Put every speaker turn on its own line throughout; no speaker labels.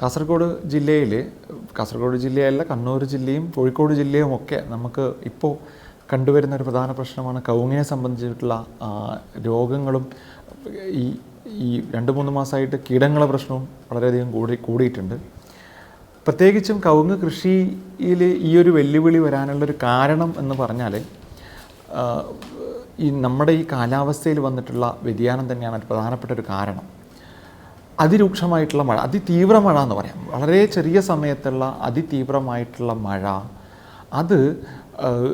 കാസർഗോഡ് ജില്ലയിൽ കാസർഗോഡ് ജില്ലയല്ല കണ്ണൂർ ജില്ലയും കോഴിക്കോട് ജില്ലയും ഒക്കെ നമുക്ക് ഇപ്പോൾ കണ്ടുവരുന്ന ഒരു പ്രധാന പ്രശ്നമാണ് കൗങ്ങിനെ സംബന്ധിച്ചിട്ടുള്ള രോഗങ്ങളും. ഈ ഈ രണ്ട് മൂന്ന് മാസമായിട്ട് കീടങ്ങളെ പ്രശ്നവും വളരെയധികം കൂടി കൂടിയിട്ടുണ്ട്. പ്രത്യേകിച്ചും കവുങ്ങ് കൃഷിയിൽ ഈ ഒരു വെല്ലുവിളി വരാനുള്ളൊരു കാരണം എന്ന് പറഞ്ഞാൽ ഈ നമ്മുടെ ഈ കാലാവസ്ഥയിൽ വന്നിട്ടുള്ള വ്യതിയാനം തന്നെയാണ് പ്രധാനപ്പെട്ട ഒരു കാരണം. അതിരൂക്ഷമായിട്ടുള്ള മഴ അതിതീവ്ര മഴ എന്ന് പറയാം. വളരെ ചെറിയ സമയത്തുള്ള അതിതീവ്രമായിട്ടുള്ള മഴ അത്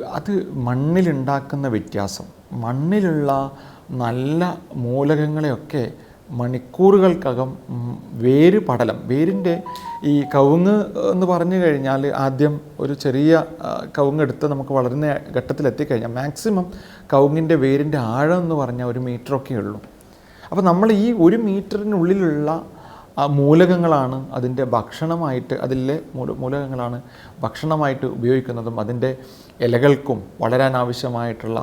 അത് മണ്ണിലുണ്ടാക്കുന്ന വ്യത്യാസം മണ്ണിലുള്ള നല്ല മൂലകങ്ങളെയൊക്കെ മണിക്കൂറുകൾക്കകം വേര് പടലം വേരിന്റെ ഈ കവുങ്ങ് എന്ന് പറഞ്ഞു കഴിഞ്ഞാൽ ആദ്യം ഒരു ചെറിയ കവുങ്ങ് എടുത്ത് നമുക്ക് വളരുന്ന ഘട്ടത്തിലെത്തിക്കഴിഞ്ഞാൽ മാക്സിമം കവുങ്ങിന്റെ വേരിന്റെ ആഴം എന്ന് പറഞ്ഞാൽ ഒരു മീറ്ററൊക്കെ ഉള്ളൂ. അപ്പോൾ നമ്മൾ ഈ ഒരു മീറ്ററിനുള്ളിലുള്ള മൂലകങ്ങളാണ് അതിന്റെ ഭക്ഷണമായിട്ട് അതിലെ മൂലകങ്ങളാണ് ഭക്ഷണമായിട്ട് ഉപയോഗിക്കുന്നതും അതിന്റെ ഇലകൾക്കും വളരാൻ ആവശ്യമായിട്ടുള്ള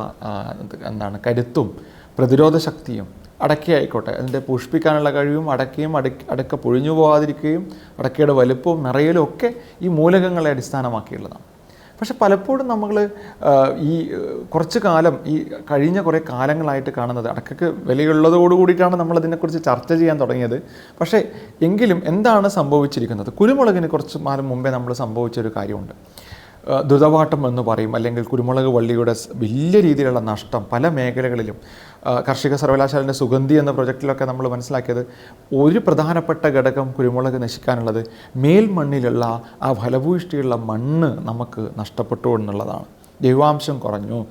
എന്താണ് കരുത്തും പ്രതിരോധ ശക്തിയും അടക്കയായിക്കോട്ടെ അതിന്റെ പുഷ്പിക്കാനുള്ള കഴിവും അടക്കയും അടക്ക അടക്ക പൊഴിഞ്ഞു പോകാതിരിക്കുകയും അടക്കയുടെ വലുപ്പവും നിറയലും ഒക്കെ ഈ മൂലകങ്ങളെ അടിസ്ഥാനമാക്കിയുള്ളതാണ്. പക്ഷെ പലപ്പോഴും നമ്മൾ ഈ കുറച്ച് കാലം ഈ കഴിഞ്ഞ കുറേ കാലങ്ങളായിട്ട് കാണുന്നത് അടക്കക്ക് വിലയുള്ളതോടുകൂടിയിട്ടാണ് നമ്മൾ അതിനെക്കുറിച്ച് ചർച്ച ചെയ്യാൻ തുടങ്ങിയത്. പക്ഷേ എങ്കിലും എന്താണ് സംഭവിച്ചിരിക്കുന്നത്? കുരുമുളകിന് കുറച്ച് കാലം മുമ്പേ നമ്മൾ സംഭവിച്ചൊരു കാര്യമുണ്ട്. ഏഹ്, ദ്രുതവാട്ടം എന്ന് പറയും അല്ലെങ്കിൽ കുരുമുളക് വള്ളിയുടെ വലിയ രീതിയിലുള്ള നഷ്ടം പല മേഖലകളിലും കാർഷിക സർവകലാശാലയുടെ സുഗന്ധി എന്ന പ്രൊജക്റ്റിലൊക്കെ നമ്മൾ മനസ്സിലാക്കിയത് ഒരു പ്രധാനപ്പെട്ട ഘടകം കുരുമുളക് നശിക്കാനുള്ളത് മേൽമണ്ണിലുള്ള ആ ഫലഭൂയിഷ്ടിയുള്ള മണ്ണ് നമുക്ക് നഷ്ടപ്പെട്ടു എന്നുള്ളതാണ്. ജൈവാംശം കുറഞ്ഞു.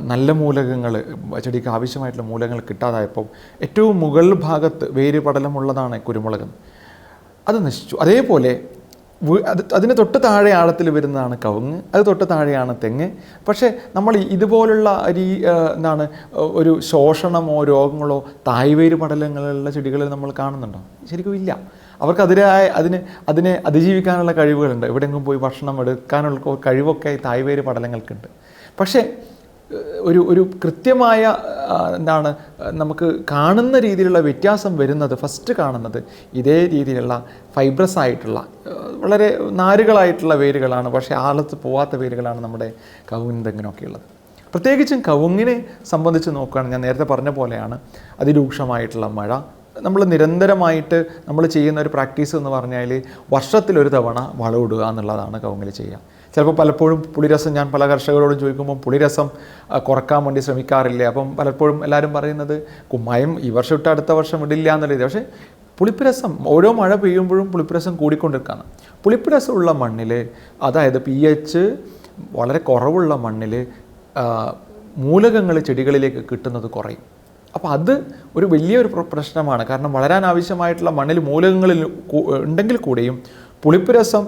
നല്ല മൂലകങ്ങൾ ചെടിക്ക് ആവശ്യമായിട്ടുള്ള മൂലകങ്ങൾ കിട്ടാതായപ്പോൾ ഏറ്റവും മുകൾ ഭാഗത്ത് വേര് പടലമുള്ളതാണ് കുരുമുളക്. അത് നശിച്ചു. അതേപോലെ അതിന് തൊട്ട് താഴെ ആഴത്തിൽ വരുന്നതാണ് കവുങ്ങ് അത് തൊട്ട് താഴെയാണ് തെങ്ങ്. പക്ഷേ നമ്മൾ ഇതുപോലുള്ള രീ ആ, എന്താണ് ഒരു ശോഷണമോ രോഗങ്ങളോ തായ്വേര് പടലങ്ങളുള്ള ചെടികളിൽ നമ്മൾ കാണുന്നുണ്ടോ? ശരിക്കും ഇല്ല. അവർക്കതിരായ അതിന് അതിനെ അതിജീവിക്കാനുള്ള കഴിവുകളുണ്ട്. എവിടെയെങ്കിലും പോയി ഭക്ഷണം എടുക്കാനുള്ള കഴിവൊക്കെ തായ്വേര് പടലങ്ങൾക്കുണ്ട്. പക്ഷേ ഒരു ഒരു കൃത്യമായ എന്താണ് നമുക്ക് കാണുന്ന രീതിയിലുള്ള വ്യത്യാസം വരുന്നത് ഫസ്റ്റ് കാണുന്നത് ഇതേ രീതിയിലുള്ള ഫൈബ്രസ് ആയിട്ടുള്ള വളരെ നാരുകളായിട്ടുള്ള വേരുകളാണ് പക്ഷേ ആളത്ത് പോവാത്ത വേരുകളാണ് നമ്മുടെ കവുങ്ങിൻ തെങ്ങിനൊക്കെ ഉള്ളത്. പ്രത്യേകിച്ചും കവുങ്ങിനെ സംബന്ധിച്ച് നോക്കുകയാണെങ്കിൽ ഞാൻ നേരത്തെ പറഞ്ഞ പോലെയാണ് അതിരൂക്ഷമായിട്ടുള്ള മഴ. നമ്മൾ നിരന്തരമായിട്ട് നമ്മൾ ചെയ്യുന്ന ഒരു പ്രാക്ടീസ് എന്ന് പറഞ്ഞാൽ വർഷത്തിലൊരു തവണ വളമിടുക എന്നുള്ളതാണ് കവുങ്ങിൽ ചെയ്യുക. ചിലപ്പോൾ പലപ്പോഴും പുളിരസം ഞാൻ പല കർഷകരോടും ചോദിക്കുമ്പോൾ പുളിരസം കുറയ്ക്കാൻ വേണ്ടി ശ്രമിക്കാറില്ല? അപ്പം പലപ്പോഴും എല്ലാവരും പറയുന്നത് കുമ്മായം ഈ വർഷം ഇട്ട് അടുത്ത വർഷം ഇടില്ല എന്നുള്ള രീതി പക്ഷേ പുളിപ്പുരസം ഓരോ മഴ പെയ്യുമ്പോഴും പുളിപ്പുരസം കൂടിക്കൊണ്ടിരിക്കുകയാണ്. പുളിപ്പുരസമുള്ള മണ്ണിൽ അതായത് പി എച്ച് വളരെ കുറവുള്ള മണ്ണിൽ മൂലകങ്ങൾ ചെടികളിലേക്ക് കിട്ടുന്നത് കുറയും. അപ്പോൾ അത് ഒരു വലിയൊരു പ്രശ്നമാണ്. കാരണം വളരാൻ ആവശ്യമായിട്ടുള്ള മണ്ണിൽ മൂലകങ്ങളിൽ ഉണ്ടെങ്കിൽ കൂടെയും പുളിപ്പ് രസം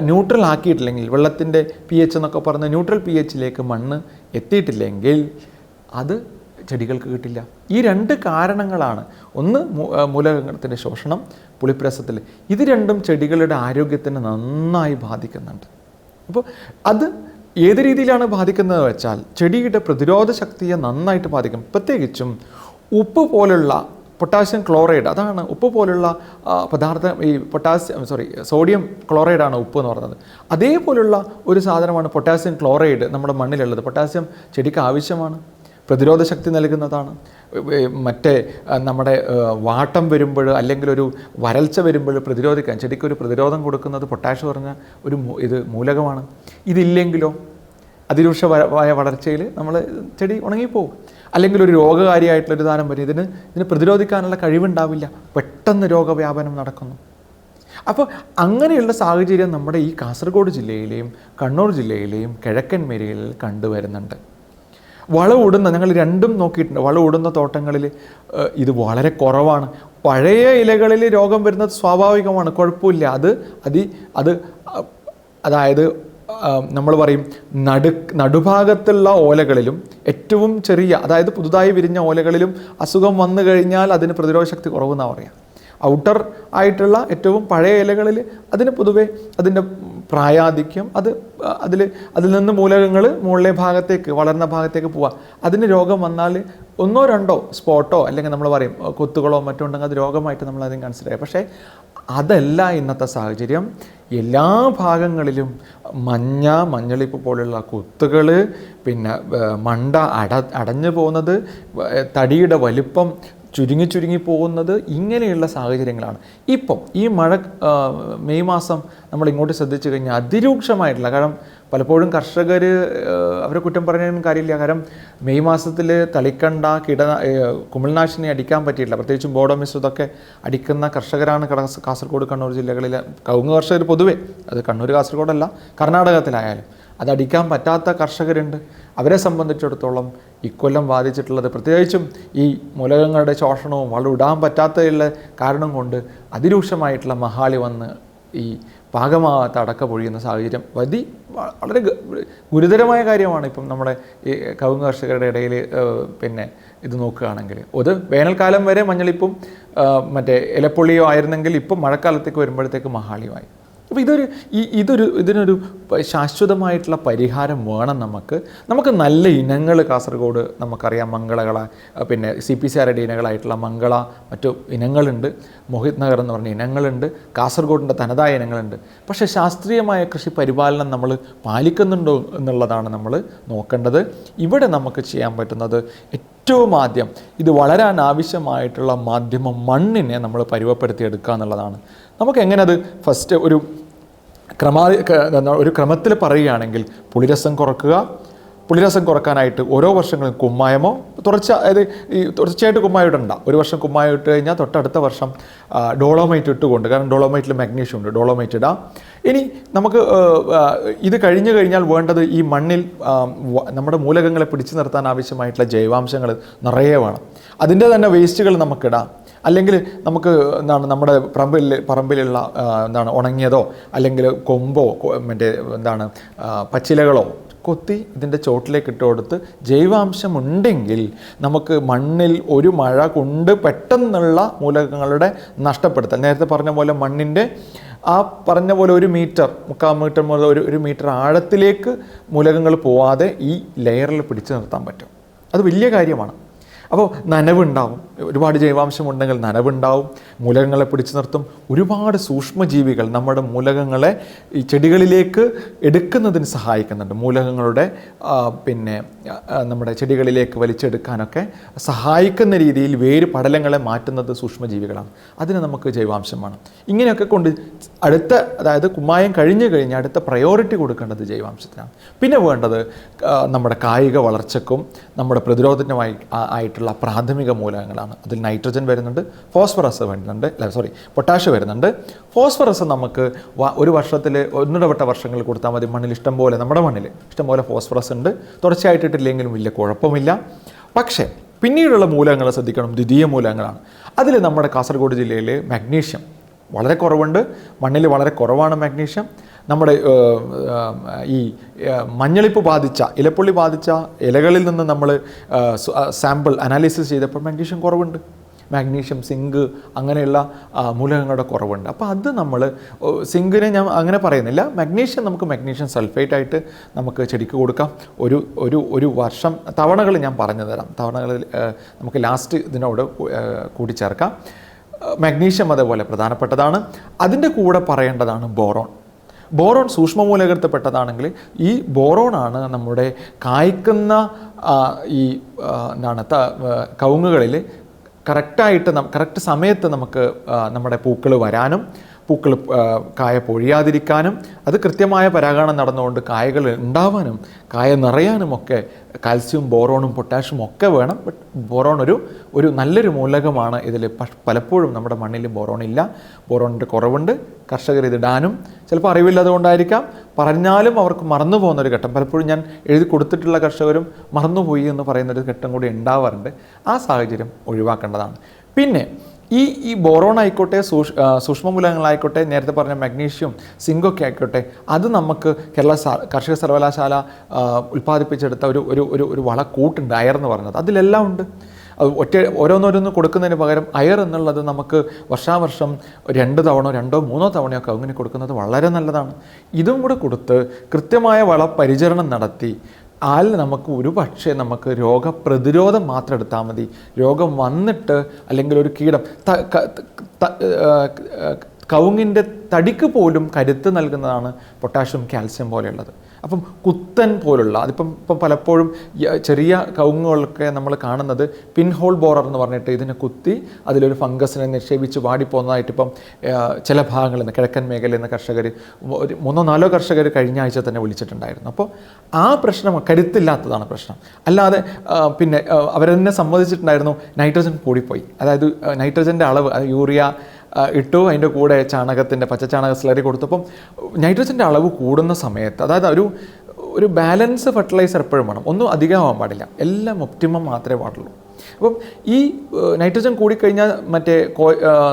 ന്യൂട്രൽ ആക്കിയിട്ടില്ലെങ്കിൽ വെള്ളത്തിന്റെ പി എച്ച് എന്നൊക്കെ പറഞ്ഞ ന്യൂട്രൽ പി എച്ചിലേക്ക് മണ്ണ് എത്തിയിട്ടില്ലെങ്കിൽ അത് ചെടികൾക്ക് കിട്ടില്ല. ഈ രണ്ട് കാരണങ്ങളാണ്. ഒന്ന് മൂലകത്തിന്റെ ശോഷണം പുളിപ്പ് രസത്തിൽ ഇത് രണ്ടും ചെടികളുടെ ആരോഗ്യത്തിന് നന്നായി ബാധിക്കുന്നുണ്ട്. അപ്പോൾ അത് ഏത് രീതിയിലാണ് ബാധിക്കുന്നത് വെച്ചാൽ ചെടിയുടെ പ്രതിരോധ ശക്തിയെ നന്നായിട്ട് ബാധിക്കും. പ്രത്യേകിച്ചും ഉപ്പ് പോലുള്ള പൊട്ടാസ്യം ക്ലോറൈഡ് അതാണ് ഉപ്പ് പോലുള്ള പദാർത്ഥം ഈ പൊട്ടാസ്യം സോറി സോഡിയം ക്ലോറൈഡാണ് ഉപ്പ് എന്ന് പറയുന്നത് അതേപോലുള്ള ഒരു സാധനമാണ് പൊട്ടാസ്യം ക്ലോറൈഡ് നമ്മുടെ മണ്ണിലുള്ളത്. പൊട്ടാസ്യം ചെടിക്ക് ആവശ്യമാണ് പ്രതിരോധ ശക്തി നൽകുന്നതാണ്. മറ്റേ നമ്മുടെ വാട്ടം വരുമ്പോൾ അല്ലെങ്കിൽ ഒരു വരൾച്ച വരുമ്പോൾ പ്രതിരോധിക്കാൻ ചെടിക്ക് ഒരു പ്രതിരോധം കൊടുക്കുന്നത് പൊട്ടാഷ് പറഞ്ഞ ഒരു ഇത് മൂലകമാണ്. ഇതില്ലെങ്കിലോ അതിരൂക്ഷമായ വളർച്ചയിൽ നമ്മൾ ചെടി ഉണങ്ങിപ്പോവും അല്ലെങ്കിൽ ഒരു രോഗകാരിയായിട്ടുള്ള ഒരു ദാനം വരും. ഇതിന് ഇതിന് പ്രതിരോധിക്കാനുള്ള കഴിവുണ്ടാവില്ല. പെട്ടെന്ന് രോഗവ്യാപനം നടക്കുന്നു. അപ്പോൾ അങ്ങനെയുള്ള സാഹചര്യം നമ്മുടെ ഈ കാസർഗോഡ് ജില്ലയിലെയും കണ്ണൂർ ജില്ലയിലെയും കിഴക്കൻ മേഖലയിൽ കണ്ടുവരുന്നുണ്ട്. വളമിടുന്ന ഞങ്ങൾ രണ്ടും നോക്കിയിട്ടുണ്ട്. വളമിടുന്ന തോട്ടങ്ങളിൽ ഇത് വളരെ കുറവാണ്. പഴയ ഇലകളിൽ രോഗം വരുന്നത് സ്വാഭാവികമാണ്. കുഴപ്പമില്ല. അത് അതി അത് അതായത് നമ്മൾ പറയും നടു നടുഭാഗത്തുള്ള ഓലകളിലും ഏറ്റവും ചെറിയ അതായത് പുതുതായി വിരിഞ്ഞ ഓലകളിലും അസുഖം വന്നു കഴിഞ്ഞാൽ അതിന് പ്രതിരോധ ശക്തി കുറവെന്നാണ് പറയാം. ഔട്ടർ ആയിട്ടുള്ള ഏറ്റവും പഴയ ഇലകളിൽ അതിന് പൊതുവേ അതിന്റെ പ്രായാധിക്യം അത് അതിൽ അതിൽ നിന്ന് മൂലകങ്ങൾ മുകളിലെ ഭാഗത്തേക്ക് വളർന്ന ഭാഗത്തേക്ക് പോവാം. അതിന് രോഗം വന്നാൽ ഒന്നോ രണ്ടോ സ്പോട്ടോ അല്ലെങ്കിൽ നമ്മൾ പറയും കൊത്തുകളോ മറ്റോ ഉണ്ടെങ്കിൽ അത് രോഗമായിട്ട് നമ്മൾ അതിന് കൺസിഡർ ചെയ്യാം. പക്ഷേ അതല്ല ഇന്നത്തെ സാഹചര്യം. എല്ലാ ഭാഗങ്ങളിലും മഞ്ഞ മഞ്ഞളിപ്പ് പോലുള്ള കുത്തുകൾ പിന്നെ മണ്ട അട അടഞ്ഞു പോകുന്നത് തടിയുടെ വലിപ്പം ചുരുങ്ങി ചുരുങ്ങി പോകുന്നത് ഇങ്ങനെയുള്ള സാഹചര്യങ്ങളാണ്. ഇപ്പം ഈ മഴ മെയ് മാസം നമ്മൾ ഇങ്ങോട്ട് ശ്രദ്ധിച്ചു കഴിഞ്ഞാൽ അതിരൂക്ഷമായിട്ടുള്ള കാരണം പലപ്പോഴും കർഷകർ അവരെ കുറ്റം പറഞ്ഞതിനും കാര്യമില്ല. കാരണം മെയ് മാസത്തിൽ തളിക്കണ്ട കിട കുമിൾനാശിനി അടിക്കാൻ പറ്റിയിട്ടില്ല. പ്രത്യേകിച്ചും ബോഡോ ഇതൊക്കെ അടിക്കുന്ന കർഷകരാണ് കാസർഗോഡ് കണ്ണൂർ ജില്ലകളിലെ. കവുങ്ങ് കർഷകർ പൊതുവേ അത് കണ്ണൂർ കാസർഗോഡല്ല കർണാടകത്തിലായാലും അതടിക്കാൻ പറ്റാത്ത കർഷകരുണ്ട്. അവരെ സംബന്ധിച്ചിടത്തോളം ഇക്കൊല്ലം ബാധിച്ചിട്ടുള്ളത് പ്രത്യേകിച്ചും ഈ മൂലകങ്ങളുടെ ശോഷണവും വളം ഇടാൻ പറ്റാത്തതിലുള്ള കാരണം കൊണ്ട് അതിരൂക്ഷമായിട്ടുള്ള മഹാളി വന്ന് ഈ പാകമാകാത്ത അടക്ക പൊഴിയുന്ന സാഹചര്യം വതി വളരെ ഗുരുതരമായ കാര്യമാണ് ഇപ്പം നമ്മുടെ ഈ കവുങ്ങ് കർഷകരുടെ ഇടയിൽ പിന്നെ ഇത് നോക്കുകയാണെങ്കിൽ. അത് വേനൽക്കാലം വരെ മഞ്ഞളിപ്പും മറ്റേ ഇലപ്പൊള്ളിയോ ആയിരുന്നെങ്കിൽ ഇപ്പം മഴക്കാലത്തേക്ക് വരുമ്പോഴത്തേക്ക് മഹാളിയുമായി. അപ്പോൾ ഇതൊരു ഈ ഇതൊരു ഇതിനൊരു ശാശ്വതമായിട്ടുള്ള പരിഹാരം വേണം നമുക്ക്. നമുക്ക് നല്ല ഇനങ്ങൾ കാസർഗോഡ് നമുക്കറിയാം മംഗളകള പിന്നെ സി പി സി ആരുടെ ഇനങ്ങളായിട്ടുള്ള മംഗള മറ്റു ഇനങ്ങളുണ്ട്. മോഹിത് നഗർ എന്ന് പറഞ്ഞ ഇനങ്ങളുണ്ട്. കാസർഗോഡിന്റെ തനതായ ഇനങ്ങളുണ്ട്. പക്ഷേ ശാസ്ത്രീയമായ കൃഷി പരിപാലനം നമ്മൾ പാലിക്കുന്നുണ്ടോ എന്നുള്ളതാണ് നമ്മൾ നോക്കേണ്ടത്. ഇവിടെ നമുക്ക് ചെയ്യാൻ പറ്റുന്നത് ഏറ്റവും ആദ്യം ഇത് വളരാൻ ആവശ്യമായിട്ടുള്ള മാധ്യമം മണ്ണിനെ നമ്മൾ പരുവപ്പെടുത്തിയെടുക്കുക എന്നുള്ളതാണ്. നമുക്ക് എങ്ങനെ അത് ഫസ്റ്റ് ഒരു ക്രമാ ഒരു ക്രമത്തിൽ പറയുകയാണെങ്കിൽ പുളിരസം കുറക്കുക. പുളിരസം കുറക്കാനായിട്ട് ഓരോ വർഷങ്ങളും കുമ്മായമോ തുടർച്ച അതായത് ഈ തുടർച്ചയായിട്ട് കുമ്മായം ഇടണ്ട. ഒരു വർഷം കുമ്മായം ഇട്ട് കഴിഞ്ഞാൽ തൊട്ടടുത്ത വർഷം ഡോളോമൈറ്റ് ഇട്ടുകൊണ്ട് കാരണം ഡോളോമൈറ്റിൽ മാഗ്നീഷ്യം ഉണ്ട് ഡോളോമൈറ്റ് ഇടാം. ഇനി നമുക്ക് ഇത് കഴിഞ്ഞു കഴിഞ്ഞാൽ വേണ്ടത് ഈ മണ്ണിൽ നമ്മുടെ മൂലകങ്ങളെ പിടിച്ചു നിർത്താൻ ആവശ്യമായിട്ടുള്ള ജൈവാംശങ്ങൾ നിറയെ വേണം. അതിന്റെ തന്നെ വേസ്റ്റുകൾ നമുക്കിടാം. അല്ലെങ്കിൽ നമുക്ക് എന്താണ് നമ്മുടെ പറമ്പിൽ പറമ്പിലുള്ള എന്താണ് ഉണങ്ങിയതോ അല്ലെങ്കിൽ കൊമ്പോ മറ്റേ എന്താണ് പച്ചിലകളോ കൊത്തി ഇതിന്റെ ചോട്ടിലേക്ക് ഇട്ട് കൊടുത്ത് ജൈവാംശം ഉണ്ടെങ്കിൽ നമുക്ക് മണ്ണിൽ ഒരു മഴ കൊണ്ട് പെട്ടെന്നുള്ള മൂലകങ്ങളുടെ നഷ്ടപ്പെടുത്തൽ. നേരത്തെ പറഞ്ഞ പോലെ മണ്ണിന്റെ ആ പറഞ്ഞ പോലെ ഒരു മീറ്റർ മുക്കാൽ മീറ്റർ മുതൽ ഒരു ഒരു മീറ്റർ ആഴത്തിലേക്ക് മൂലകങ്ങൾ പോവാതെ ഈ ലെയറിൽ പിടിച്ചു നിർത്താൻ പറ്റും. അത് വലിയ കാര്യമാണ്. അപ്പോൾ നനവുണ്ടാവും. ഒരുപാട് ജൈവാംശം ഉണ്ടെങ്കിൽ നനവുണ്ടാവും. മൂലകങ്ങളെ പിടിച്ചു നിർത്തും. ഒരുപാട് സൂക്ഷ്മജീവികൾ നമ്മുടെ മൂലകങ്ങളെ ഈ ചെടികളിലേക്ക് എടുക്കുന്നതിന് സഹായിക്കുന്നുണ്ട്. മൂലകങ്ങളുടെ പിന്നെ നമ്മുടെ ചെടികളിലേക്ക് വലിച്ചെടുക്കാനൊക്കെ സഹായിക്കുന്ന രീതിയിൽ വേര് പടലങ്ങളെ മാറ്റുന്നത് സൂക്ഷ്മജീവികളാണ്. അതിന് നമുക്ക് ജൈവാംശം വേണം. ഇങ്ങനെയൊക്കെ കൊണ്ട് അടുത്ത അതായത് കുമ്മായം കഴിഞ്ഞു കഴിഞ്ഞാൽ അടുത്ത പ്രയോറിറ്റി കൊടുക്കേണ്ടത് ജൈവാംശത്തിനാണ്. പിന്നെ വേണ്ടത് നമ്മുടെ കായിക വളർച്ചക്കും നമ്മുടെ പ്രതിരോധത്തിനുമായി ആ- ആയിട്ടുള്ള പ്രാഥമിക മൂലകങ്ങളാണ്. അതിൽ നൈട്രജൻ വരുന്നുണ്ട് ഫോസ്ഫറസ് വരുന്നുണ്ട് അല്ല സോറി പൊട്ടാഷ് വരുന്നുണ്ട്. ഫോസ്ഫറസ് നമുക്ക് ഒരു വർഷത്തിൽ ഒന്നിടവിട്ട വർഷങ്ങളിൽ കൊടുത്താൽ മതി. മണ്ണിൽ ഇഷ്ടം പോലെ നമ്മുടെ മണ്ണിൽ ഇഷ്ടം പോലെ ഫോസ്ഫറസ് ഉണ്ട്. തുടർച്ചയായിട്ട് ഇട്ടില്ലെങ്കിലും വലിയ കുഴപ്പമില്ല. പക്ഷേ പിന്നീടുള്ള മൂലകങ്ങൾ ശ്രദ്ധിക്കണം. ദ്വിതീയ മൂലകങ്ങളാണ്. അതിൽ നമ്മുടെ കാസർഗോഡ് ജില്ലയിൽ മാഗ്നീഷ്യം വളരെ കുറവുണ്ട്. മണ്ണിൽ വളരെ കുറവാണ് മാഗ്നീഷ്യം നമ്മുടെ ഈ മഞ്ഞളിപ്പ് ബാധിച്ച ഇലപ്പുള്ളി ബാധിച്ച ഇലകളിൽ നിന്ന് നമ്മൾ സാമ്പിൾ അനാലിസിസ് ചെയ്തപ്പോൾ മാഗ്നീഷ്യം കുറവുണ്ട്. മാഗ്നീഷ്യം സിങ്ക് അങ്ങനെയുള്ള മൂലകങ്ങളുടെ കുറവുണ്ട്. അപ്പോൾ അത് നമ്മൾ സിങ്കിനെ ഞാൻ അങ്ങനെ പറയുന്നില്ല. മാഗ്നീഷ്യം നമുക്ക് മാഗ്നീഷ്യം സൾഫേറ്റ് ആയിട്ട് നമുക്ക് ചെടിക്ക് കൊടുക്കാം. ഒരു ഒരു ഒരു വർഷം തവണകൾ ഞാൻ പറഞ്ഞു തരാം. തവണകളിൽ നമുക്ക് ലാസ്റ്റ് ഇതിനോട് കൂട്ടിച്ചേർക്കാം മാഗ്നീഷ്യം അതേപോലെ പ്രധാനപ്പെട്ടതാണ്. അതിന്റെ കൂടെ പറയേണ്ടതാണ് ബോറോൺ ബോറോൺ സൂക്ഷ്മമൂലകത്തിൽപ്പെട്ടതാണെങ്കിൽ ഈ ബോറോണാണ് നമ്മുടെ കായ്ക്കുന്ന ഈ എന്താണ് കവുങ്ങുകളിൽ കറക്റ്റായിട്ട് കറക്റ്റ് സമയത്ത് നമുക്ക് നമ്മുടെ പൂക്കൾ വരാനും പൂക്കൾ കായ പൊഴിയാതിരിക്കാനും അത് കൃത്യമായ പരാഗണം നടന്നുകൊണ്ട് കായകൾ ഉണ്ടാവാനും കായ നിറയാനും ഒക്കെ കാൽസ്യവും ബോറോണും പൊട്ടാഷ്യം ഒക്കെ വേണം. ബട്ട് ബോറോൺ ഒരു ഒരു നല്ലൊരു മൂലകമാണ്. ഇതിൽ പലപ്പോഴും നമ്മുടെ മണ്ണിൽ ബോറോൺ ഇല്ല. ബോറോണിന്റെ കുറവുണ്ട്. കർഷകർ ഇതിടാനും ചിലപ്പോൾ അറിവില്ലാതെ കൊണ്ടായിരിക്കാം പറഞ്ഞാലും അവർക്ക് മറന്നു പോകുന്ന ഒരു ഘട്ടം. പലപ്പോഴും ഞാൻ എഴുതി കൊടുത്തിട്ടുള്ള കർഷകരും മറന്നുപോയി എന്ന് പറയുന്നൊരു ഘട്ടം കൂടി ഉണ്ടാവാറുണ്ട്. ആ സാഹചര്യം ഒഴിവാക്കേണ്ടതാണ്. പിന്നെ ഈ ഈ ബോറോൺ ആയിക്കോട്ടെ സൂക്ഷ് സൂക്ഷ്മമൂലങ്ങളായിക്കോട്ടെ നേരത്തെ പറഞ്ഞ മഗ്നീഷ്യം സിങ്കൊക്കെ ആയിക്കോട്ടെ അത് നമുക്ക് കേരള കാർഷിക സർവകലാശാല ഉൽപ്പാദിപ്പിച്ചെടുത്ത ഒരു ഒരു ഒരു ഒരു വളക്കൂട്ടുണ്ട് അയർ എന്ന് പറഞ്ഞത്. അതിലെല്ലാം ഉണ്ട്. അത് ഒറ്റ ഓരോന്നോരോന്ന് കൊടുക്കുന്നതിന് പകരം അയർ എന്നുള്ളത് നമുക്ക് വർഷാവർഷം രണ്ട് തവണ രണ്ടോ മൂന്നോ തവണയൊക്കെ അങ്ങനെ കൊടുക്കുന്നത് വളരെ നല്ലതാണ്. ഇതും കൂടെ കൊടുത്ത് കൃത്യമായ വള പരിചരണം നടത്തി ആൽ നമുക്ക് ഒരു പക്ഷേ നമുക്ക് രോഗപ്രതിരോധം മാത്രം എടുത്താൽ മതി. രോഗം വന്നിട്ട് അല്ലെങ്കിൽ ഒരു കീടം കവുങ്ങിന്റെ തടിക്ക് പോലും കരുത്ത് നൽകുന്നതാണ് പൊട്ടാഷ്യം കാൽസ്യം പോലെയുള്ളത്. അപ്പം കുത്തൻ പോലുള്ള അതിപ്പം ഇപ്പം പലപ്പോഴും ചെറിയ കൗങ്ങുകളൊക്കെ നമ്മൾ കാണുന്നത് പിൻഹോൾ ബോറർ എന്ന് പറഞ്ഞിട്ട് ഇതിനെ കുത്തി അതിലൊരു ഫംഗസിനെ നിക്ഷേപിച്ച് വാടിപ്പോകുന്നതായിട്ട് ഇപ്പം ആ, ചില ഭാഗങ്ങളിൽ നിന്ന് കിഴക്കൻ മേഖലയിൽ നിന്ന് കർഷകർ ഒരു മൂന്നോ നാലോ കർഷകർ കഴിഞ്ഞ ആഴ്ച തന്നെ വിളിച്ചിട്ടുണ്ടായിരുന്നു. അപ്പോൾ ആ പ്രശ്നം കരുത്തില്ലാത്തതാണ് പ്രശ്നം. അല്ലാതെ പിന്നെ അവരെന്നെ സമ്മതിച്ചിട്ടുണ്ടായിരുന്നു നൈട്രജൻ കൂടിപ്പോയി. അതായത് നൈട്രജന്റെ അളവ് യൂറിയ ഇട്ടു. അതിന്റെ കൂടെ ചാണകത്തിന്റെ പച്ചച്ചാണക സ്ലറി കൊടുത്തപ്പം നൈട്രജന്റെ അളവ് കൂടുന്ന സമയത്ത് അതായത് ഒരു ഒരു ബാലൻസ് ഫെർട്ടിലൈസർ എപ്പോഴും വേണം. ഒന്നും അധികമാവാൻ പാടില്ല. എല്ലാം ഒപ്റ്റിമം മാത്രമേ പാടുള്ളൂ. അപ്പം ഈ നൈട്രജൻ കൂടിക്കഴിഞ്ഞാൽ മറ്റേ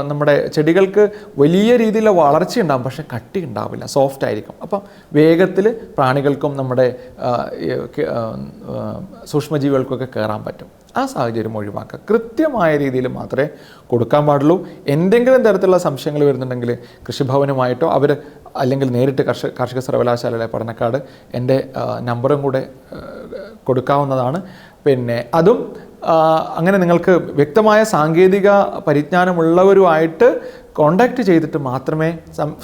നമ്മുടെ ചെടികൾക്ക് വലിയ രീതിയിലുള്ള വളർച്ച ഉണ്ടാകും പക്ഷേ കട്ടി ഉണ്ടാവില്ല സോഫ്റ്റ് ആയിരിക്കും. അപ്പം വേഗത്തിൽ പ്രാണികൾക്കും നമ്മുടെ സൂക്ഷ്മജീവികൾക്കൊക്കെ കയറാൻ പറ്റും. ആ സാഹചര്യം ഒഴിവാക്കുക. കൃത്യമായ രീതിയിൽ മാത്രമേ കൊടുക്കാൻ പാടുള്ളൂ. എന്തെങ്കിലും തരത്തിലുള്ള സംശയങ്ങൾ വരുന്നുണ്ടെങ്കിൽ കൃഷിഭവനുമായിട്ടോ അവർ അല്ലെങ്കിൽ നേരിട്ട് കർഷക കാർഷിക സർവകലാശാലയിലെ പഠനക്കാട് എന്റെ നമ്പറും കൂടെ കൊടുക്കാവുന്നതാണ്. പിന്നെ അതും അങ്ങനെ നിങ്ങൾക്ക് വ്യക്തമായ സാങ്കേതിക പരിജ്ഞാനമുള്ളവരുമായിട്ട് കോണ്ടാക്ട് ചെയ്തിട്ട് മാത്രമേ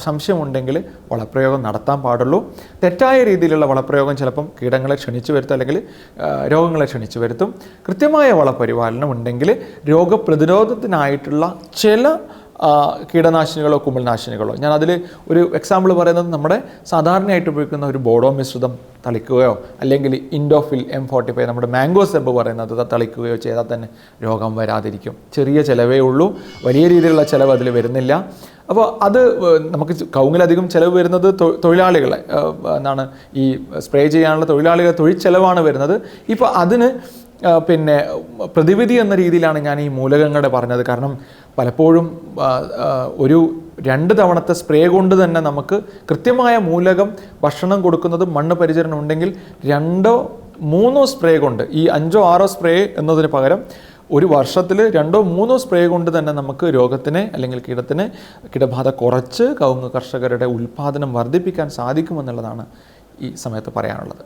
സംശയമുണ്ടെങ്കിൽ വളപ്രയോഗം നടത്താൻ പാടുള്ളൂ. തെറ്റായ രീതിയിലുള്ള വളപ്രയോഗം ചിലപ്പം കീടങ്ങളെ ക്ഷണിച്ചു വരുത്തും അല്ലെങ്കിൽ രോഗങ്ങളെ ക്ഷണിച്ചു വരുത്തും. കൃത്യമായ വളപരിപാലനം ഉണ്ടെങ്കിൽ രോഗപ്രതിരോധത്തിനായിട്ടുള്ള ചില കീടനാശിനികളോ കുമിൾനാശിനികളോ. ഞാൻ അതിൽ ഒരു എക്സാമ്പിൾ പറയുന്നത് നമ്മുടെ സാധാരണയായിട്ട് ഉപയോഗിക്കുന്ന ഒരു ബോഡോ മിശ്രിതം തളിക്കുകയോ അല്ലെങ്കിൽ ഇൻഡോഫിൽ എം ഫോർട്ടി ഫൈവ് നമ്മുടെ മാംഗോ സെബ് പറയുന്നത് തളിക്കുകയോ ചെയ്താൽ തന്നെ രോഗം വരാതിരിക്കും. ചെറിയ ചിലവേ ഉള്ളൂ. വലിയ രീതിയിലുള്ള ചിലവ് അതിൽ വരുന്നില്ല. അപ്പോൾ അത് നമുക്ക് കൗങ്ങിലധികം ചിലവ് വരുന്നത് തൊഴിലാളികളെ എന്താണ് ഈ സ്പ്രേ ചെയ്യാനുള്ള തൊഴിലാളികളെ തൊഴിൽ ചിലവാണ് വരുന്നത്. ഇപ്പോൾ അതിന് പിന്നെ പ്രതിവിധി എന്ന രീതിയിലാണ് ഞാൻ ഈ മൂലകങ്ങളുടെ പറഞ്ഞത്. കാരണം പലപ്പോഴും ഒരു രണ്ട് തവണത്തെ സ്പ്രേ കൊണ്ട് തന്നെ നമുക്ക് കൃത്യമായ മൂലകം ഭക്ഷണം കൊടുക്കുന്നത് മണ്ണ് പരിചരണം ഉണ്ടെങ്കിൽ രണ്ടോ മൂന്നോ സ്പ്രേ കൊണ്ട് ഈ അഞ്ചോ ആറോ സ്പ്രേ എന്നതിന് പകരം ഒരു വർഷത്തിൽ രണ്ടോ മൂന്നോ സ്പ്രേ കൊണ്ട് തന്നെ നമുക്ക് രോഗത്തിനെ അല്ലെങ്കിൽ കീടത്തിനെ കീടബാധ കുറച്ച് കവുങ്ങ് കർഷകരുടെ ഉൽപ്പാദനം വർദ്ധിപ്പിക്കാൻ സാധിക്കുമെന്നുള്ളതാണ് ഈ സമയത്ത് പറയാനുള്ളത്.